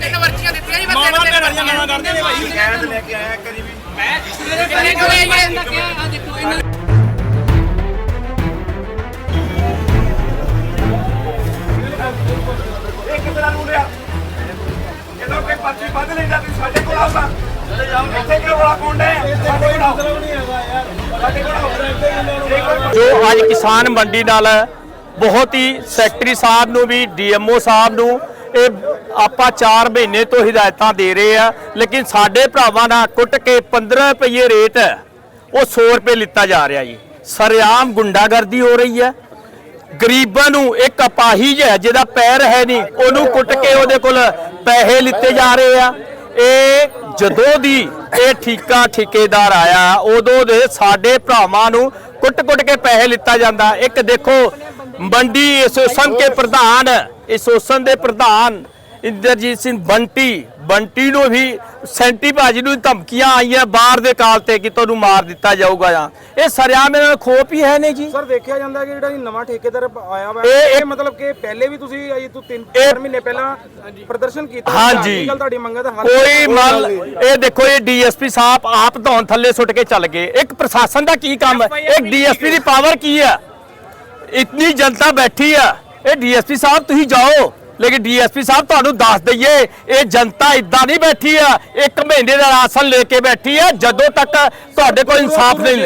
ਤਿੰਨ ਵਰਚੀਆਂ ਦਿੱਤੀਆਂ ਜੀ ਮੈਂ ਤਿੰਨ ਤਿੰਨ ਵਰਚੀਆਂ ਨਵਾਂ ਕਰਦੇ ਨੇ ਭਾਈ ਕੈਦ ਲੈ ਕੇ ਆਇਆ ਕਰੀ ਵੀ ਮੈਂ ਸਵੇਰੇ ਪਹਿਲੇ ਕੋਈ ਇਹਨਾਂ ਕਿਹਾ ਆ ਦੇਖੋ ਇਹਨਾਂ ਇੱਕ ਤਰ੍ਹਾਂ ਨੂੰ ਲਿਆ। ਜਦੋਂ ਕੋਈ ਪਰਚੀ ਵੱਧ ਲੈਂਦਾ ਤੁਸੀਂ ਸਾਡੇ ਕੋਲ ਆਉਂਦਾ। ਇੱਥੇ ਕਿਉਂ ਵਾਲਾ ਕੋਣ ਹੈ ਸਾਡੇ ਕੋਲ ਨਹੀਂ ਹੈਗਾ ਜੋ ਅੱਜ ਕਿਸਾਨ ਮੰਡੀ ਨਾਲ ਬਹੁਤ ਹੀ ਸੈਕਟਰੀ ਸਾਹਿਬ ਨੂੰ ਵੀ, ਡੀਐਮਓ ਸਾਹਿਬ ਨੂੰ, ਇਹ ਆਪਾਂ 4 ਮਹੀਨੇ ਤੋਂ ਹਦਾਇਤਾਂ ਦੇ ਰਹੇ ਆ, ਲੇਕਿਨ ਸਾਡੇ ਭਰਾਵਾਂ ਨਾਲ ਕੁੱਟ ਕੇ 15 ਰੁਪਏ ਰੇਟ ਹੈ, ਉਹ 100 ਰੁਪਏ ਲਿੱਤਾ ਜਾ ਰਿਹਾ ਜੀ। ਸਰਿਆਮ ਗੁੰਡਾਗਰਦੀ ਹੋ ਰਹੀ ਹੈ। ਗਰੀਬਾਂ ਨੂੰ ਇੱਕ ਅਪਾਹਿਜ ਹੈ, ਜਿਹਦਾ ਪੈਰ ਹੈ ਨਹੀਂ, ਉਹਨੂੰ ਕੁੱਟ ਕੇ ਉਹਦੇ ਕੋਲ ਪੈਸੇ ਲਿੱਤੇ ਜਾ ਰਹੇ ਆ। ਇਹ ਜਦੋਂ ਦੀ ਇਹ ਠੀਕਾ ਠੇਕੇਦਾਰ ਆਇਆ। ਉਦੋਂ ਦੇ ਸਾਡੇ ਭਰਾਵਾਂ ਨੂੰ ਕੁੱਟ-ਕੁੱਟ ਕੇ ਪੈਸੇ ਲਿੱਤਾ ਜਾਂਦਾ। ਇੱਕ ਦੇਖੋ, ਮੰਡੀ ਐਸੋਸੀਏਸ਼ਨ ਕੇ ਪ੍ਰਧਾਨ ਐਸੋਸੀਏਸ਼ਨ ਦੇ ਪ੍ਰਧਾਨ ਇੰਦਰਜੀਤ ਸਿੰਘ ਬੰਟੀ ਬੰਟੀ ਨੂੰ ਵੀ ਸੈਂਟੀ ਭਾਜੀ ਨੂੰ ਧਮਕੀਆਂ ਆਈਆਂ ਬਾਹਰ ਦੇ ਕਾਲ ਤੇ ਕਿ ਤੁਹਾਨੂੰ ਮਾਰ ਦਿੱਤਾ ਜਾਊਗਾ ਜਾਂ। ਇਹ ਸਰਿਆਮ ਇਹਨਾਂ ਖੋਪ ਹੀ ਹੈ ਨੇ ਜੀ। ਸਰ ਦੇਖਿਆ ਜਾਂਦਾ ਕਿ ਜਿਹੜਾ ਇਹ ਨਵਾਂ ਠੇਕੇਦਾਰ ਆਇਆ ਵਾ ਇਹ- ਇਹ ਮਤਲਬ ਕਿ ਪਹਿਲੇ ਵੀ ਤੁਸੀਂ ਅਜੇ ਤੋਂ 3 ਇਹ- 4 ਮਹੀਨੇ ਪਹਿਲਾਂ ਪ੍ਰਦਰਸ਼ਨ ਕੀਤਾ ਹਾਂਜੀ। ਗੱਲ ਤੁਹਾਡੀ ਮੰਗਾਂ ਦਾ ਹੱਲ ਕੋਈ ਮਲ ਇਹ ਦੇਖੋ ਇਹ ਡੀਐਸਪੀ ਸਾਹਿਬ ਆਪ ਧੌਣ ਥੱਲੇ ਸੁੱਟ ਕੇ ਚੱਲ ਗਏ। ਇੱਕ ਪ੍ਰਸ਼ਾਸਨ ਦਾ ਕੀ ਕੰਮ? ਹੈ ਇੱਕ ਡੀਐਸਪੀ ਦੀ ਪਾਵਰ ਕੀ ਹੈ ਇਤਨੀ ਜਨਤਾ ਬੈਠੀ ਆ। ਇਹ ਡੀਐਸਪੀ ਸਾਹਿਬ ਤੁਸੀਂ ਜਾਓ। ਲੇਕਿਨ ਡੀਐਸਪੀ ਸਾਹਿਬ ਤੁਹਾਨੂੰ ਦੱਸ ਦਈਏ, ਇਹ ਜਨਤਾ ਇਦਾਂ ਨਹੀਂ ਬੈਠੀ ਆ ਇੱਕ ਮਹੀਨੇ ਦਾ ਰਾਸ਼ਨ ਲੈ ਕੇ ਬੈਠੀ ਆ, ਜਦੋਂ ਤੱਕ ਤੁਹਾਡੇ ਕੋਲ ਇਨਸਾਫ ਨਹੀਂ